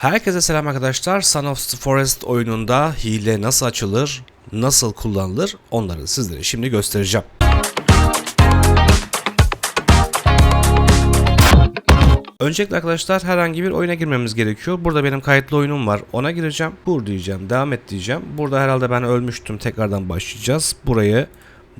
Herkese selam arkadaşlar. Son of the Forest oyununda hile nasıl açılır, nasıl kullanılır onları sizlere şimdi göstereceğim. Öncelikle arkadaşlar herhangi bir oyuna girmemiz gerekiyor. Burada benim kayıtlı oyunum var. Ona gireceğim. Bur diyeceğim. Devam et diyeceğim. Burada herhalde ben ölmüştüm. Tekrardan başlayacağız. Burayı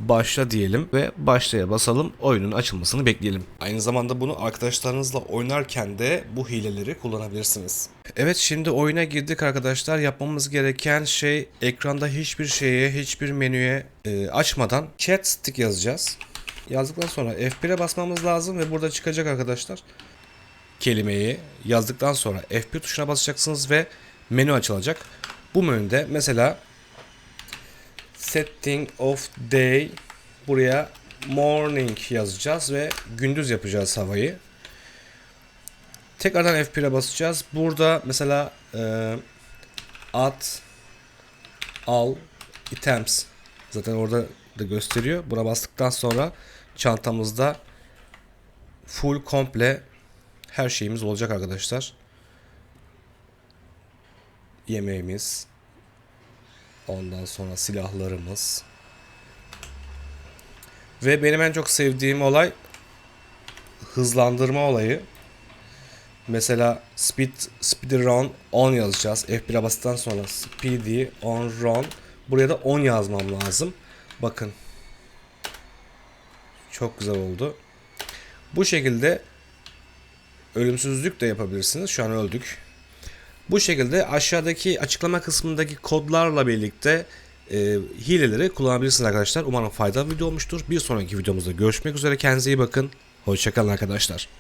başla diyelim ve başlaya basalım. Oyunun açılmasını bekleyelim. Aynı zamanda bunu arkadaşlarınızla oynarken de bu hileleri kullanabilirsiniz. Evet şimdi oyuna girdik arkadaşlar. Yapmamız gereken şey ekranda hiçbir şeye, hiçbir menüye e, açmadan chat stick yazacağız. Yazdıktan sonra F1'e basmamız lazım ve burada çıkacak arkadaşlar kelimeyi yazdıktan sonra F1 tuşuna basacaksınız ve menü açılacak. Bu menüde mesela setting of day buraya morning yazacağız ve gündüz yapacağız havayı. Tekrardan F1'e basacağız. Burada mesela e, at al items zaten orada da gösteriyor. Buna bastıktan sonra çantamızda full komple her şeyimiz olacak arkadaşlar. Yemeğimiz. Ondan sonra silahlarımız. Ve benim en çok sevdiğim olay hızlandırma olayı. Mesela speed speed run 10 yazacağız. F1'e bastıktan sonra speedy on run. Buraya da 10 yazmam lazım. Bakın. Çok güzel oldu. Bu şekilde ölümsüzlük de yapabilirsiniz. Şu an öldük. Bu şekilde aşağıdaki açıklama kısmındaki kodlarla birlikte e, hileleri kullanabilirsiniz arkadaşlar. Umarım faydalı video olmuştur. Bir sonraki videomuzda görüşmek üzere. Kendinize iyi bakın. Hoşçakalın arkadaşlar.